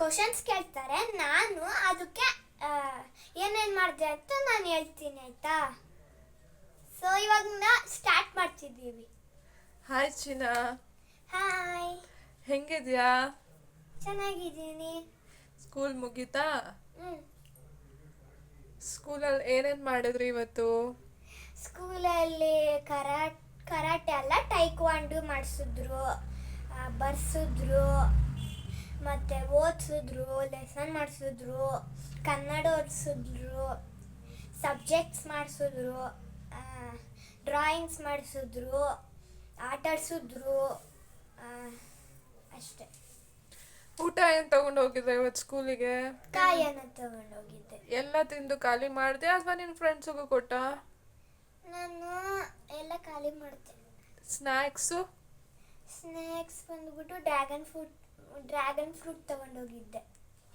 Questions ಕೇಳ್ತಾರೆ. ನಾನು ಅದಕ್ಕೆ ಏನೇನು ಮಾಡಿದೆ ಅಂತ ನಾನು ಹೇಳ್ತೀನಿ ಆಯ್ತಾ? ಸೊ ಇವಾಗ ಸ್ಟಾರ್ಟ್ ಮಾಡ್ತಿದ್ದೀವಿ. ಹಾಯ್ ಚಿನಾ ಹಾಯ್ ಹೆಂಗಿದ್ಯಾ? ಚೆನ್ನಾಗಿದ್ದೀನಿ. ಸ್ಕೂಲ್ ಮುಗೀತಾ? ಸ್ಕೂಲಲ್ಲಿ ಏನೇನು ಮಾಡಿದ್ರಿ ಇವತ್ತು? ಸ್ಕೂಲಲ್ಲಿ ಕರಾಟ್ ಕರಾಟೆ ಅಲ್ಲ ಟೈಕ್ವಾಂಡು ಮಾಡಿಸಿದ್ರು. ಬರ್ಸಿದ್ರು. ಮತ್ತು ಓದಿಸಿದ್ರು ಲೆಸನ್ ಮಾಡಿಸಿದ್ರು ಕನ್ನಡ ಓದಿಸಿದ್ರು ಸಬ್ಜೆಕ್ಟ್ಸ್ ಮಾಡಿಸಿದ್ರು ಡ್ರಾಯಿಂಗ್ಸ್ ಮಾಡಿಸಿದ್ರು ಆಟ ಅಷ್ಟೆ. ಊಟ ಏನು ತಗೊಂಡು ಹೋಗಿದ್ದೆ ಇವತ್ತು ಸ್ಕೂಲಿಗೆ ಕಾಯನ್ನು ತಗೊಂಡೋಗಿದ್ದೆ ಎಲ್ಲ ತಿಂದು ಖಾಲಿ ಮಾಡಿದೆ ಅಥವಾ ನಿನ್ನ ಫ್ರೆಂಡ್ಸಿಗೂ ಕೊಟ್ಟ? ನಾನು ಎಲ್ಲ ಖಾಲಿ ಮಾಡ್ತೆ ಸ್ನ್ಯಾಕ್ಸು ಸ್ನ್ಯಾಕ್ಸ್ ಬಂದ್ಬಿಟ್ಟು ಡ್ರ್ಯಾಗನ್ ಫ್ರೂಟ್ ಡ್ರ್ಯಾಗನ್ ಫ್ರೂಟ್ ತಗೊಂಡೋಗಿದ್ದೆ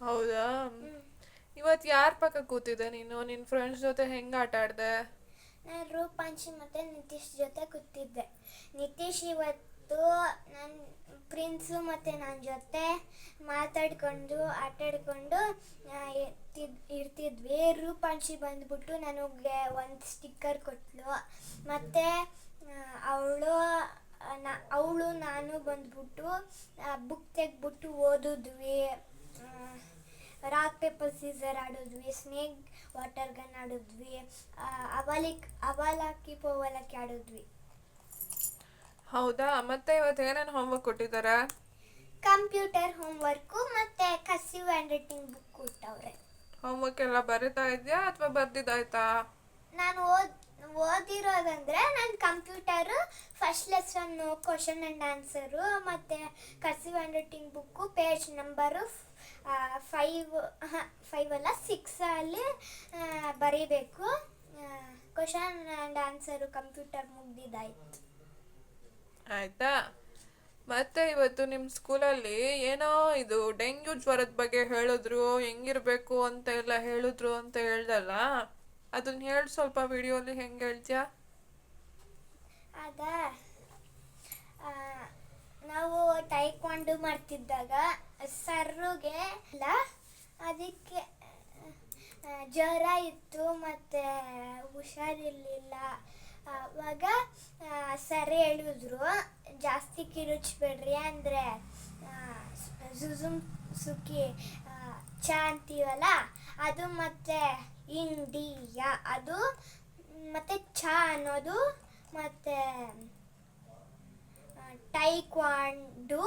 ಹೌದಾ? ಇವತ್ತು ಯಾರ ಪಕ್ಕ ಕೂತಿದ್ದೆ ನೀನು? ನಿನ್ನ ಫ್ರೆಂಡ್ಸ್ ಜೊತೆ ಹೆಂಗೆ ಆಟ ಆಡಿದೆ? ನಾನು ರೂಪಾಂಶಿ ಮತ್ತು ನಿತೀಶ್ ಜೊತೆ ಕೂತಿದ್ದೆ. ನಿತೀಶ್ ಇವತ್ತು ನನ್ನ ಪ್ರಿನ್ಸು ಮತ್ತು ನನ್ನ ಜೊತೆ ಮಾತಾಡ್ಕೊಂಡು ಆಟಾಡಿಕೊಂಡು ಇರ್ತಿದ್ವಿ. ರೂಪಾಂಶಿ ಬಂದ್ಬಿಟ್ಟು ನನಗೆ ಒಂದು ಸ್ಟಿಕ್ಕರ್ ಕೊಟ್ಟಳು ಮತ್ತು ಅವಳು ನಾ ಅವಳು ನಾನು ಬಂದ್ಬಿಟ್ಟು ಬುಕ್ ತೆಗ್ಬಿಟ್ಟು ಓದಿದ್ವಿ. ರಾಕ್ ಪೇಪರ್ ಸೀಸರ್ ಆಡಿದ್ವಿ ಸ್ನೇಕ್ ವಾಟರ್ ಗನ್ ಆಡಿದ್ವಿ. ಅವಲಿಕ್ ಅವಲಕ್ಕಿ ಪೋವಲಕ್ಕಿ ಆಡಿದ್ವಿ. ಹೌದಾ? ಮತ್ತೆ ಇವತ್ತು ಏನೇನು ಹೋಮ್ವರ್ಕ್ ಕೊಟ್ಟಿದ್ದಾರೆ ಕಂಪ್ಯೂಟರ್ ಹೋಮ್ವರ್ಕು ಮತ್ತೆ ಕಸಿವ್ ಹ್ಯಾಂಡ್ ರೈಟಿಂಗ್ ಬುಕ್ ಕೊಟ್ಟವ್ರೆ. ಹೋಮ್ವರ್ಕ್ ಎಲ್ಲ ಬರೀತಾ ಇದೆಯಾ ಅಥವಾ ಬರ್ದಿದ್ದಾಯ್ತಾ? ನಾನು ಓದ್ ಓದಿರೋದಂದ್ರೆ ನಾನು computer first lesson question and answer ಮತ್ತು cursive hand writing book page number five five ಅಲ್ಲ ಸಿಕ್ಸಲ್ಲಿ ಬರೀಬೇಕು. ಕ್ವಶನ್ ಆ್ಯಂಡ್ ಆನ್ಸರು ಕಂಪ್ಯೂಟರ್ ಮುಗ್ದಿದ್ದಾಯ್ತು. ಆಯ್ತಾ? ಮತ್ತೆ ಇವತ್ತು ನಿಮ್ಮ ಸ್ಕೂಲಲ್ಲಿ ಏನೋ ಇದು ಡೆಂಗ್ಯೂ ಜ್ವರದ ಬಗ್ಗೆ ಹೇಳಿದ್ರು, ಹೆಂಗಿರ್ಬೇಕು ಅಂತ ಎಲ್ಲ ಹೇಳಿದ್ರು ಅಂತ ಹೇಳ್ದಲ್ಲ? ಅದನ್ನ ಹೇಳಿ, ಸ್ವಲ್ಪ ವಿಡಿಯೋಲಿ ಹೆಂಗೆ ಹೇಳ್ತೀಯಾ? ಅದ ನಾವು ಟೈಕೊಂಡು ಮಾಡ್ತಿದ್ದಾಗ ಸರ್ರುಗೆ ಇಲ್ಲ ಅದಕ್ಕೆ ಜ್ವರ ಇತ್ತು ಮತ್ತು ಹುಷಾರಿರ್ಲಿಲ್ಲ. ಅವಾಗ ಸರ್ ಹೇಳಿದ್ರು, ಜಾಸ್ತಿ ಕಿರುಚ್ಬೇಡ್ರಿ ಅಂದರೆ ಜುಜುಮ್ ಸುಖಿ ಚಾ ಅಂತೀವಲ್ಲ, ಅದು ಮತ್ತು ಇಂಡಿಯಾ ಅದು ಮತ್ತು ಚಾ ಅನ್ನೋದು ಮತ್ತು ಟೈಕ್ವಾಂಡು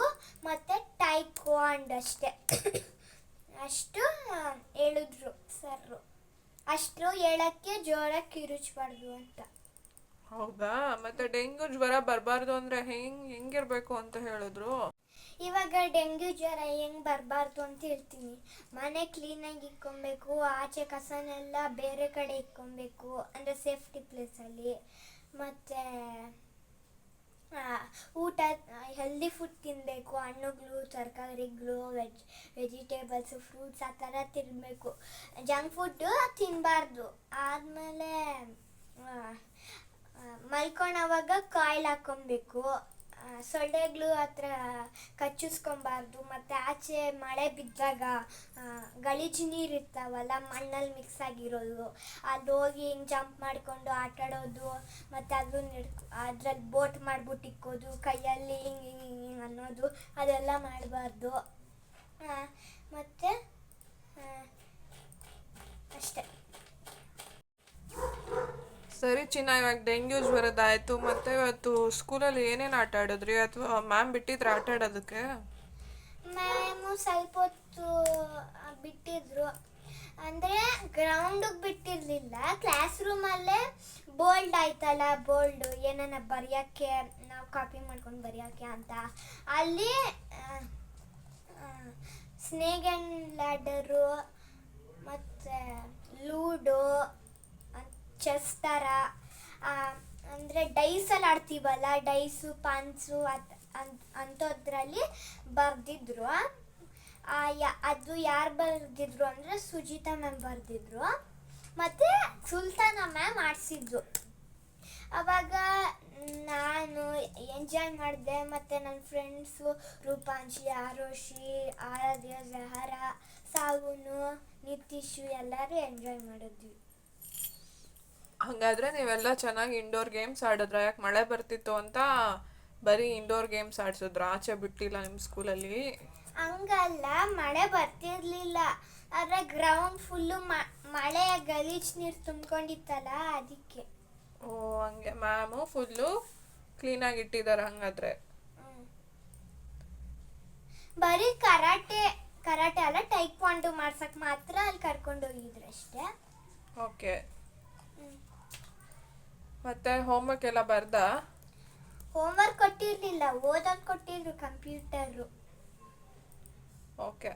ಮತ್ತು ಟೈಕ್ವಾಂಡ್ ಅಷ್ಟೇ. ಅಷ್ಟು ಹೇಳಿದ್ರು ಸರ್ರು. ಅಷ್ಟು ಹೇಳಕ್ಕೆ ಜೋರ ಕಿರುಚ್ಬಾರ್ದು ಅಂತ. ಹೌದಾ? ಮತ್ತೆ ಡೆಂಗ್ಯೂ ಜ್ವರ ಬರಬಾರ್ದು ಅಂದ್ರೆ ಹೆಂಗ್, ಹೆಂಗಿರ್ಬೇಕು ಅಂತ ಹೇಳಿದ್ರು? ಇವಾಗ ಡೆಂಗ್ಯೂ ಜ್ವರ ಹೆಂಗ್ ಬರಬಾರ್ದು ಅಂತ ಹೇಳ್ತೀನಿ. ಮನೆ ಕ್ಲೀನಾಗಿ ಇಕ್ಕೊಬೇಕು ಆಚೆ ಕಸನೆಲ್ಲ ಬೇರೆ ಕಡೆ ಇಕ್ಕೊಬೇಕು ಅಂದರೆ ಸೇಫ್ಟಿ ಪ್ಲೇಸಲ್ಲಿ ಮತ್ತು ಊಟ ಹೆಲ್ದಿ ಫುಡ್ ತಿನ್ನಬೇಕು ಹಣ್ಣುಗಳು, ತರಕಾರಿಗಳು ವೆಜ್ ವೆಜಿಟೇಬಲ್ಸು ಫ್ರೂಟ್ಸ್ ಆ ಥರ ತಿನ್ನಬೇಕು ಜಂಕ್ ಫುಡ್ಡು ತಿನ್ನಬಾರ್ದು ಆದಮೇಲೆ ಮಲ್ಕೊಳವಾಗ ಕಾಯಿಲ್ ಹಾಕೊಬೇಕು. ಸೊಳ್ಳೆಗಳು ಹತ್ರ ಕಚ್ಚಿಸ್ಕೊಬಾರ್ದು. ಮತ್ತು ಆಚೆ ಮಳೆ ಬಿದ್ದಾಗ ಗಲೀಜು ನೀರು ಇರ್ತಾವಲ್ಲ, ಮಣ್ಣಲ್ಲಿ ಮಿಕ್ಸ್ ಆಗಿರೋದು. ಅಲ್ಲಿ ಹೋಗಿ ಹಿಂಗೆ ಜಂಪ್ ಮಾಡಿಕೊಂಡು ಆಟಾಡೋದು ಮತ್ತು ಅದ್ರ ಅದ್ರಲ್ಲಿ ಬೋಟ್ ಮಾಡ್ಬಿಟ್ಟು ಇಕ್ಕೋದು, ಕೈಯಲ್ಲಿ ಹಿಂಗೆ ಹಿಂಗೆ ಹಿಂಗೆ ಅನ್ನೋದು, ಅದೆಲ್ಲ ಮಾಡಬಾರ್ದು. ಮತ್ತು ಅಷ್ಟೇ ಸರಿ ಚಿನ್ನ, ಇವಾಗ ಡೆಂಗ್ಯೂ ಜ್ವರದಾಯ್ತು ಮತ್ತೆ ಇವತ್ತು ಸ್ಕೂಲಲ್ಲಿ ಏನೇನು ಆಟ ಆಡಿದ್ರಿ? ಅಥವಾ ಮ್ಯಾಮ್ ಬಿಟ್ಟಿದ್ರ ಆಟ ಆಡೋದಕ್ಕೆ? ಮ್ಯಾಮು ಸ್ವಲ್ಪ ಹೊತ್ತು ಬಿಟ್ಟಿದ್ರು. ಅಂದರೆ ಗ್ರೌಂಡಿಗೆ ಬಿಟ್ಟಿರಲಿಲ್ಲ. ಕ್ಲಾಸ್ ರೂಮಲ್ಲೇ ಬೋಲ್ಡ್ ಆಯ್ತಲ್ಲ ಬೋಲ್ಡು ಏನನ್ನ ಬರೆಯೋಕ್ಕೆ, ನಾವು ಕಾಪಿ ಮಾಡ್ಕೊಂಡು ಬರೆಯೋಕ್ಕೆ ಅಂತ. ಅಲ್ಲಿ ಸ್ನೇಗನ್ ಲ್ಯಾಡರು ಮತ್ತು ಲೂಡೋ ಚೆಸ್ ಥರ ಅಂದರೆ ಡೈಸಲ್ಲಿ ಆಡ್ತೀವಲ್ಲ ಡೈಸು ಪಾನ್ಸು ಅತ್ ಅಂಥದ್ರಲ್ಲಿ ಬರೆದಿದ್ರು. ಅದು ಯಾರು ಬರೆದಿದ್ರು ಅಂದರೆ ಸುಜಿತಾ ಮ್ಯಾಮ್ ಬರೆದಿದ್ರು. ಮತ್ತು ಸುಲ್ತಾನ ಮ್ಯಾಮ್ ಆಡಿಸಿದ್ರು. ಅವಾಗ ನಾನು ಎಂಜಾಯ್ ಮಾಡಿದೆ, ಮತ್ತು ನನ್ನ ಫ್ರೆಂಡ್ಸು ರೂಪಾಂಶಿ, ಆರೋಷಿ, ಆರಾಧ್ಯ, ಜಹರ ಸಾಗುನು ನಿತೀಶು ಎಲ್ಲರೂ ಎಂಜಾಯ್ ಮಾಡಿದ್ವಿ. ಹಂಗಾದ್ರೆ ನೀವೆಲ್ಲ ಚೆನ್ನಾಗಿ ಇಂಡೋರ್ ಗೇಮ್ಸ್ ಆಡಿದ್ರ ಯಾಕೆ ಮಳೆ ಬರ್ತಿತ್ತು ಅಂತ ಬರೀ ಇಂಡೋರ್ ಗೇಮ್ಸ್ ಆಡ್ಸಿದ್ರ? ಆಚೆ ಬಿಟ್ಟಿಲ್ಲ ನಿಮ್ಮ ಸ್ಕೂಲಲ್ಲಿ ಹಂಗಲ್ಲ ಮಳೆ ಬರ್ತಿರ್ಲಿಲ್ಲ. ಆದ್ರೆ ಗ್ರೌಂಡ್ ಫುಲ್ಲು ಮಳೆ ಗಲೀಜ್ ನೀರು ತುಂಬ್ಕೊಂಡಿತ್ತಲ್ಲ ಅದಕ್ಕೆ. ಓ ಹಂಗೆ. ಮ್ಯಾಮು ಫುಲ್ಲು ಕ್ಲೀನಾಗಿ ಇಟ್ಟಿದ್ದಾರೆ ಹಂಗಾದ್ರೆ. ಬರೀ ಕರಾಟೆ ಕರಾಟೆ ಅಲ್ಲ ಟೈಕ್ವಾಂಡು ಮಾಡ್ಸಕ್ ಮಾತ್ರ ಅಲ್ಲಿ ಕರ್ಕೊಂಡು ಹೋಗಿದ್ರು ಅಷ್ಟೇ. ಓಕೆ. ಮತ್ತೆ ಹೋಮ್ವರ್ಕ್ ಎಲ್ಲ ಬರ್ದ? ಹೋಮ್ವರ್ಕ್ ಕೊಟ್ಟಿರ್ಲಿಲ್ಲ ಓದೋದ್ ಕೊಟ್ಟಿದ್ರು ಕಂಪ್ಯೂಟರ್ ಓಕೆ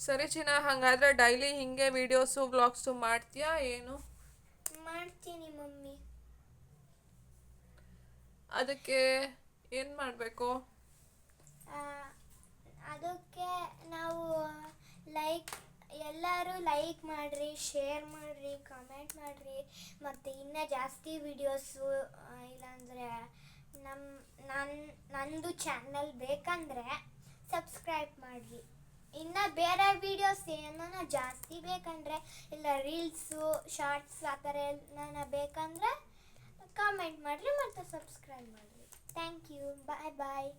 ಸರಿ ಚಿನ್ನ ಹಾಗಾದ್ರೆ ಡೈಲಿ ಹಿಂಗೆ ವಿಡಿಯೋಸು ವ್ಲಾಗ್ಸು ಮಾಡ್ತೀಯಾ ಏನು? ಮಾಡ್ತೀನಿ ಮಮ್ಮಿ. ಅದಕ್ಕೆ ಏನು ಮಾಡಬೇಕು? ಅದಕ್ಕೆ ನಾವು ಲೈಕ್ ಎಲ್ಲರೂ ಲೈಕ್ ಮಾಡಿರಿ ಶೇರ್ ಮಾಡಿರಿ ಕಮೆಂಟ್ ಮಾಡಿರಿ. ಮತ್ತು ಇನ್ನೂ ಜಾಸ್ತಿ ವಿಡಿಯೋಸು ಇಲ್ಲಾಂದರೆ ನಮ್ಮ ನನ್ನ ನಂದು ಚಾನಲ್ ಬೇಕಂದರೆ ಸಬ್ಸ್ಕ್ರೈಬ್ ಮಾಡಿರಿ. ಇನ್ನು ಬೇರೆ ವೀಡಿಯೋಸ್ ಏನಾನ ಜಾಸ್ತಿ ಬೇಕಂದರೆ, ಇಲ್ಲ ರೀಲ್ಸು ಶಾರ್ಟ್ಸ್ ಆ ಥರ ಏನ ಬೇಕಂದರೆ ಕಾಮೆಂಟ್ ಮಾಡಿರಿ ಮತ್ತು ಸಬ್ಸ್ಕ್ರೈಬ್ ಮಾಡಿರಿ. Thank you bye bye